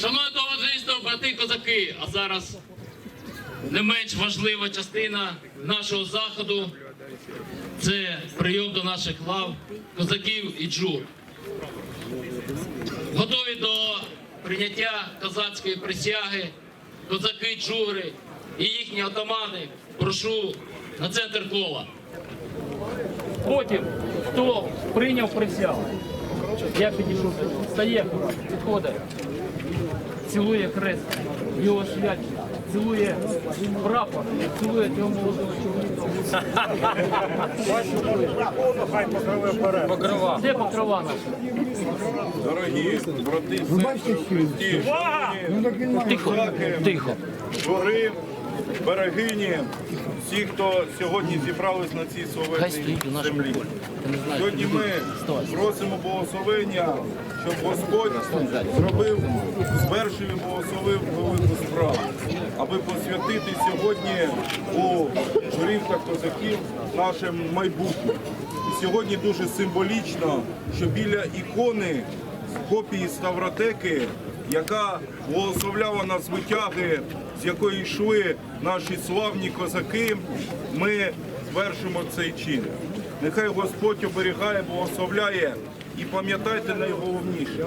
Шановне товариство, брати козаки, а зараз не менш важлива частина нашого заходу це прийом до наших лав козаків і джур. Готові до прийняття козацької присяги, козаки, джури і їхні отамани. Прошу на центр кола. Потім, хто прийняв присягу, я підійшов, стає, підходить, цілує хрест, його свят, цілує прапор, цілує цього молодого чоловіка. Де покрова наша? Дорогі брати, сестри Христі, Тихо, тихо. жури, берегині, всі, хто сьогодні зібрались на цій нашому землі. Сьогодні ми просимо благословення, щоб Господь зробив, звершив і благословив велику справу, аби посвятити сьогодні у журів та козаків наше майбутнє. І сьогодні дуже символічно, що біля ікони копії Ставротеки, яка благословляла нас витяги, з якої йшли наші славні козаки, ми звершимо цей чин. Нехай Господь оберігає, благословляє і пам'ятайте найголовніше,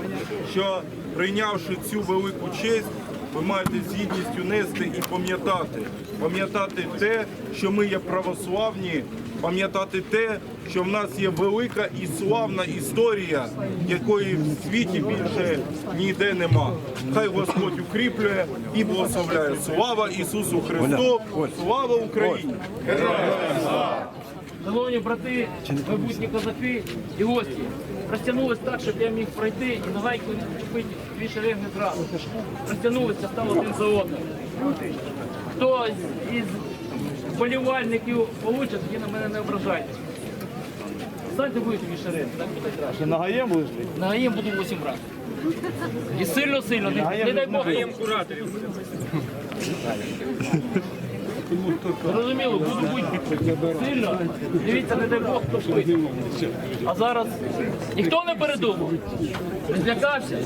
що прийнявши цю велику честь, ви маєте з гідністю нести і пам'ятати. Пам'ятати те, що ми є православні, пам'ятати те, що в нас є велика і славна історія, якої в світі більше ніде нема. Хай Господь укріплює і благословляє. Слава Ісусу Христу! Слава Україні! Шановні брати, майбутні козаки і гості, розтягнулись так, щоб я міг пройти і на гайку не зачепити дві шеренги зразу. Розтягнулися, став один за одним. Хто із вболівальників получить, тоді на мене не ображайте. Станьте будете дві шеренги, так буде краще. На гаєм будеш бити? На гаєм буду 8 разів. І сильно-сильно, не, не дай Бог. нагаєм кураторів. Зрозуміло, буду бути сильно. Дивіться, не дай Бог, хто спить. А зараз ніхто не передумав. Не злякався.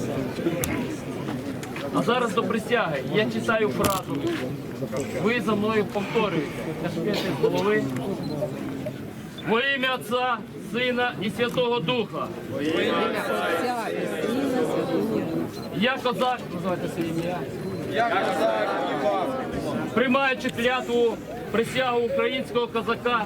А зараз до присяги. Я читаю фразу. Ви за мною повторюєте. Кашкети з голови. Во ім'я Отця, Сина і Святого Духа. Я козак, називайте своє ім'я. Приймаючи клятву присягу українського козака.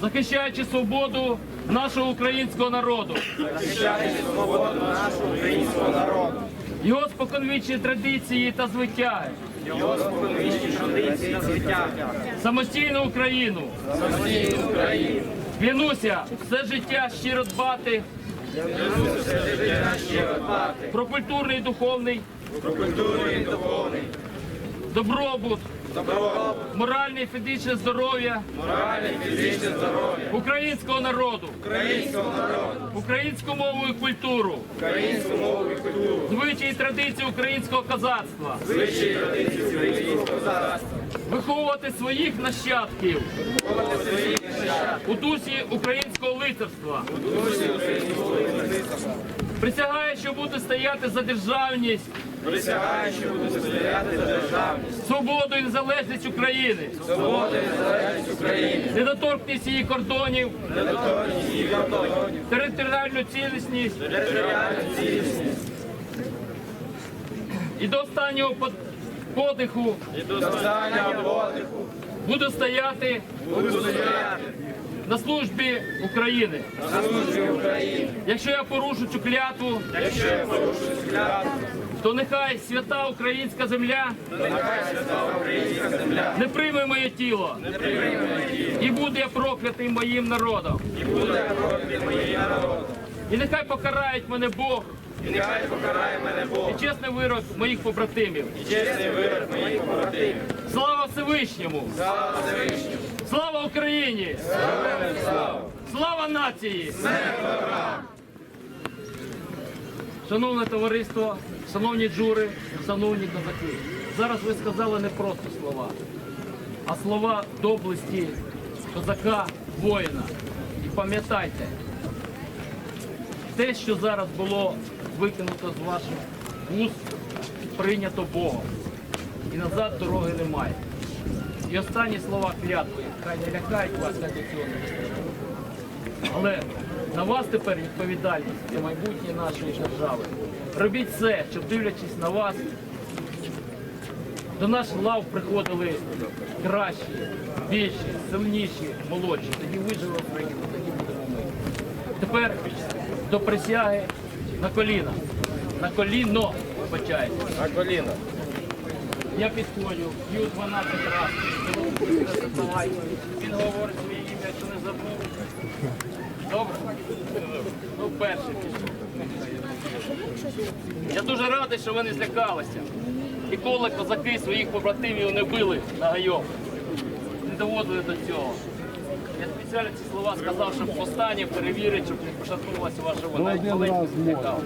Захищаючи свободу нашого українського народу. Його споконвічні традиції та звитяги. Самостійну Україну. Клянуся все життя щиро дбати. Про культурний і духовний. Добробут. Моральне і фізичне здоров'я. Українського народу. Українську мову і культуру. Звичаї і традиції українського козацтва. Виховувати своїх нащадків. У дусі українського лицарства. Присягаю, що буду стояти за державність. Присягаю, що буду стояти за державність, Свободу і незалежність України, свободу і незалежність України, недоторкність її кордонів, недоторкність її кордонів, територіальну цілісність. Територіальну цілісність. І до останнього подиху і до останнього подиху. буду стояти буду стояти. на службі України. на службі України. Якщо я порушу цю клятву, Якщо я порушу цю клятву, то нехай свята українська земля українська земля не прийме моє тіло і буде я проклятий моїм народом. і. І нехай покарають мене Бог І нехай покарає мене Бог. і чесний вирок моїх побратимів. чесний вирок моїх побратимів. Слава Всевишньому! Слава Всевишньому! Слава Україні! Слава! Слава нації! Шановне товариство, шановні джури, шановні козаки, зараз ви сказали не просто слова, а слова доблесті козака, воїна. І пам'ятайте, те, що зараз було викинуто з ваших вуст, прийнято Богом. І назад дороги немає. І останні слова клятви, хай не лякають вас, хай до цього не. Але на вас тепер відповідальність за майбутнє нашої держави. Робіть все, щоб дивлячись на вас, до наших лав приходили кращі, більші, сильніші, молодші. Тоді виживе Україна, тоді будемо ми. Тепер до присяги на коліна. На коліно вибачайте. На коліна. Я підходжу, п'ю 12 разів. Він говорить своє ім'я, якщо не забув. Добре? Ну, перший пішов. Я дуже радий, що ви не злякалися. Ніколи козаки своїх побратимів не били на гайок. Не доводили до цього. Я спеціально ці слова сказав, щоб останнє перевірити, щоб не пошатнулася ваша маленько злякав.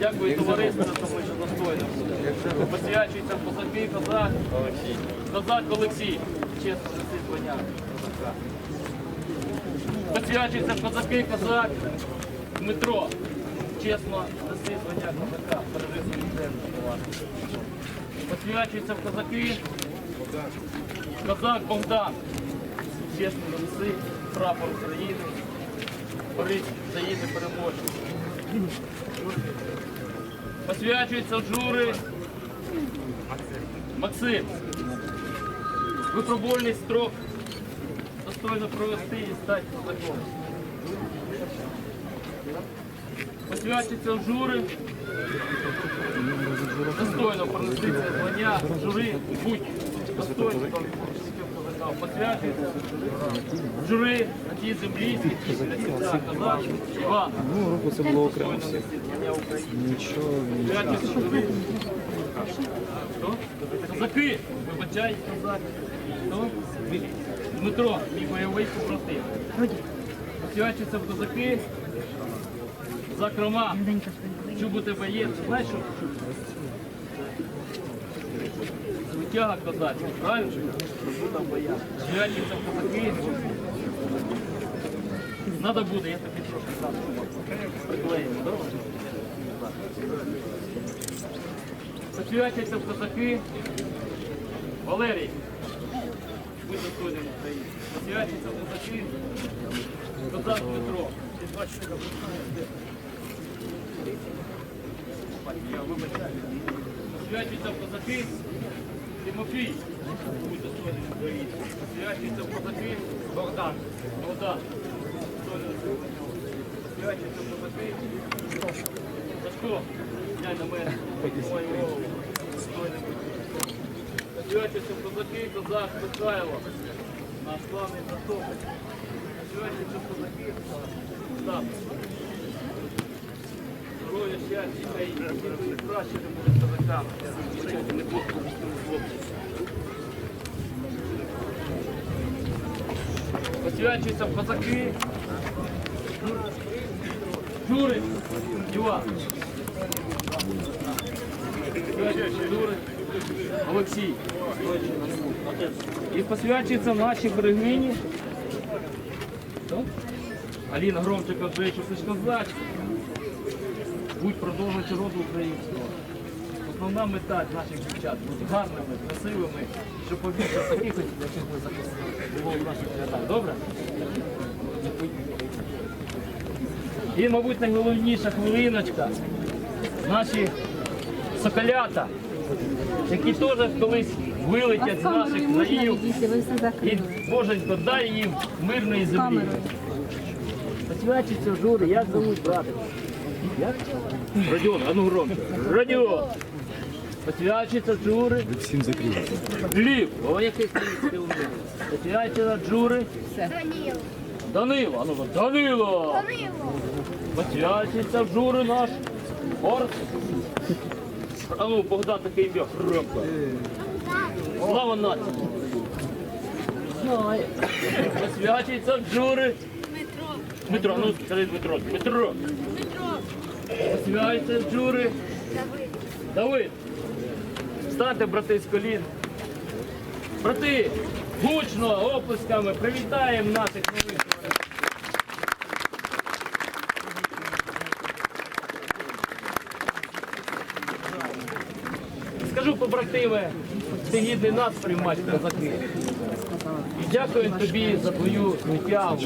Дякую товариству за те, що достойно. Посвячується козаки, козак. Козак Олексій. Чесно, неси звання козака. Посвячується козаки, козак. Дмитро. Чесно, звання козака. Бережи свою землю. Посвячується в козаки. Козак Богдан. Чесно, неси прапор України. Борись за її. Посвячується в жури Максим. Випробувальний строк достойно провести і стати козаком. Посвячується в жури. Достойно пронести це звання жури, будь достойно козака. Жури на тій землі, скільки для Іван. Ну, руку це було окремо. Нічого. П'ятницю жури. Хто? Козаки! Вибачай, козак. Хто? Дмитро, мій бойовий побратим. Посвячується в козаки. Зокрема, чубути боєць. Знаєш, що? Звитяга козацька, правильно? Чубута в козаки. Надо буде, я тобі трошки сам приклеїмо, добре? Посвячується в козаки. Валерій. Будь достойним України. Посвячується в козаки. Козак Петро. Ти бачиш, як я вибачаю. Посвячується в козаки. Тимофій. Будь достойним України. Посвячується в козаки. Богдан. Богдан. В козаки. Сашко, глянь на мене, мою голову, достойний в козаки, козак Михайло, наш славний. Святіться в козаки, так. Здоров'я, щастя, хай тільки краще не буде козаками. Звичайно, не пустими хлопців. Посвячується в козаки. Жури, Іван. Жури, Олексій. І посвячується нашій берегині. Аліна це ж козачка. Будь продовжувати роду українського. Основна мета наших дівчат бути гарними, красивими, щоб побільше таких, яких ми захистили, було в наших рядах. Добре? І, мабуть, найголовніша хвилиночка. Наші соколята, які теж колись вилетять з наших країв. І. Боженько, дай їм мирної землі. Посвячиться жури, як зовуть брати? Родіон, а ну громче. Родіон. Посвячиться жури. Всім закрили. Гліб, о який ти умний. Посвячиться жури. Данил. Данило, а ну Данило. Данило. Посвячиться жури наш Орс. А ну, Богдан таке ім'я. Ромко. Слава нації. Знає. Посвячується в джури. Дмитро. Дмитро, ну скажи Дмитро. Дмитро. Дмитро. Посвячується в джури. Давид. Давид. Встаньте, брати, з колін. Брати, гучно, оплесками привітаємо наших нових. Скажу побратиме, ти гідний нас приймати козаки. І дякую тобі за твою витягу,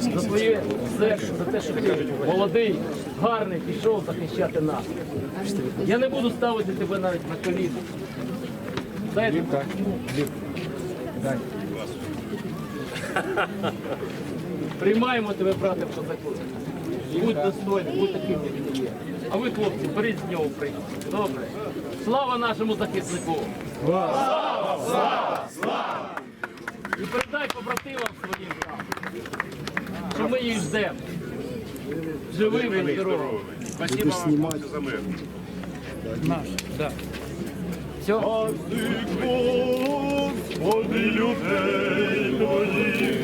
за твоє серце, за те, що ти молодий, гарний, пішов захищати нас. Я не буду ставити тебе навіть на коліна. Знаєте, Приймаємо тебе, брате, в козаку. Будь достойним, будь таким, як ти є. А ви, хлопці, беріть з нього приклад. Добре. Слава нашому захиснику! Слава! Слава! Слава! І передай побратимам своїм що ми їх ждемо. Живими і здоровими. Спасибо вам за мир. Все? Господи, людей твоїх,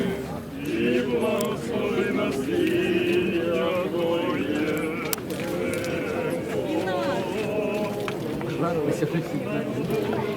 você precisa.